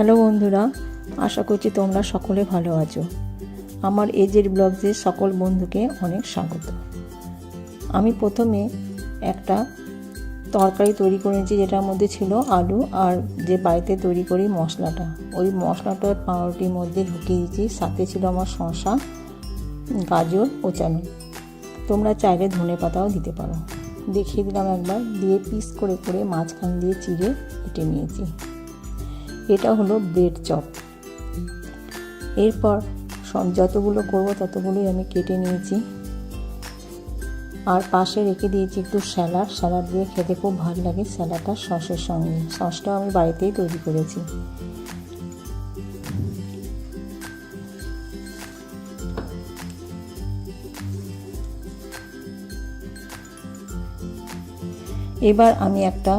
Hello বন্ধুরা, আশা করছি তোমরা সকলে ভালো আছো। আমার এজের ব্লগসের সকল বন্ধুকে অনেক স্বাগত। আমি প্রথমে একটা তরকারি তৈরি করেছি যেটার মধ্যে ছিল আলু আর যে বাড়িতে তৈরি করি মশলাটা। ওই মশলাটা পাউরুটির মধ্যে ঢুকিয়ে দিয়েছি, সাথে ছিল আমার শসা, গাজর ও ওচানো তোমরা চাইলে ধনে পাতাও দিতে পারো। দেখিয়ে দিলাম একবার, দিয়ে পিস করে করে মাঝখান দিয়ে চিড়ে কেটে নিয়েছি। এটা হলো ব্রেড চপ এরপর যতগুলো করব ততগুলোই আমি কেটে নিয়েছি। আর পাশে রেখে দিয়েছি একটু স্যালাড। স্যালাড দিয়ে খেতে খুব ভালো লাগে স্যালাডটা সসের সঙ্গে। সসটাও আমি বাড়িতেই তৈরি করেছি। এবার আমি একটা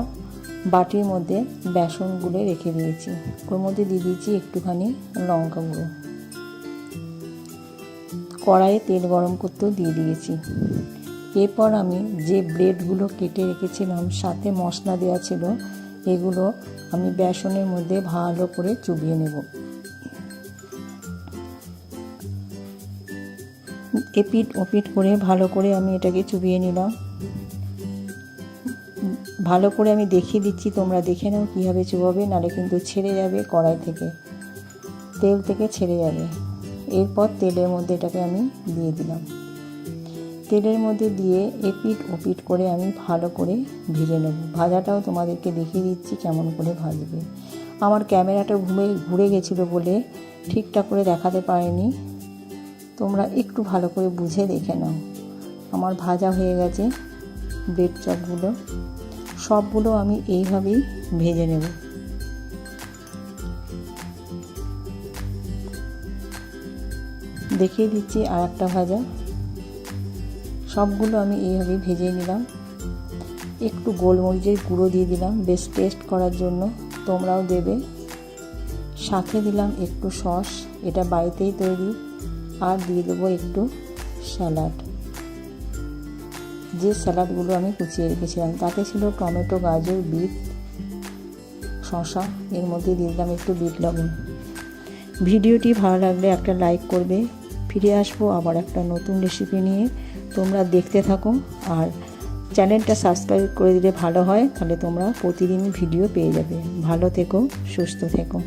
বাটির মধ্যে বেসন গুলে রেখে দিয়েছি। ওর মধ্যে দিয়ে দিয়েছি একটুখানি লঙ্কা গুঁড়ো। কড়াইয়ে তেল গরম করতেও দিয়ে দিয়েছি। এরপর আমি যে ব্রেডগুলো কেটে রেখেছিলাম, সাথে মশলা দেওয়া ছিল, এগুলো আমি বেসনের মধ্যে ভালো করে চুবিয়ে নেব। এপিট ওপিট করে ভালো করে আমি এটাকে চুবিয়ে নিলাম। ভালো করে আমি দেখিয়ে দিচ্ছি, তোমরা দেখে নাও কীভাবে চুবাবে, নাহলে কিন্তু ছেড়ে যাবে কড়াই থেকে। তেল থেকে ছেড়ে যাবে। এরপর তেলের মধ্যে এটাকে আমি দিয়ে দিলাম। তেলের মধ্যে দিয়ে এপিট ওপিট করে আমি ভালো করে ভেজে নেব। ভাজাটাও তোমাদেরকে দেখিয়ে দিচ্ছি কেমন করে ভাজবে। আমার ক্যামেরাটা ঘুমে, ঘুরে গেছিল বলে ঠিকঠাক করে দেখাতে পারিনি। তোমরা একটু ভালো করে বুঝে দেখে নাও। আমার ভাজা হয়ে গেছে ব্রেড চপগুলো। সবগুলো আমি এইভাবেই ভেজে নেব। দেখিয়ে দিচ্ছি আর একটা ভাজা। সবগুলো আমি এইভাবেই ভেজে নিলাম। একটু গোলমরিচের গুঁড়ো দিয়ে দিলাম বেশ টেস্ট করার জন্য। তোমরাও দেবে। সাথে দিলাম একটু সস, এটা বাড়িতেই তৈরি। আর দিয়ে দেবো একটু স্যালাড। যে স্যালাডগুলো আমি কুচিয়ে রেখেছিলাম, তাতে ছিল টমেটো, গাজর, বিট শশা এর মধ্যে দিয়ে দিলাম একটু বিট লবণ। ভিডিওটি ভালো লাগলে একটা লাইক করবে। ফিরে আসব আবার একটা নতুন রেসিপি নিয়ে। তোমরা দেখতে থাকো আর চ্যানেলটা সাবস্ক্রাইব করে দিলে ভালো হয়, তাহলে তোমরা প্রতিদিন ভিডিও পেয়ে যাবে। ভালো থেকো, সুস্থ থেকো।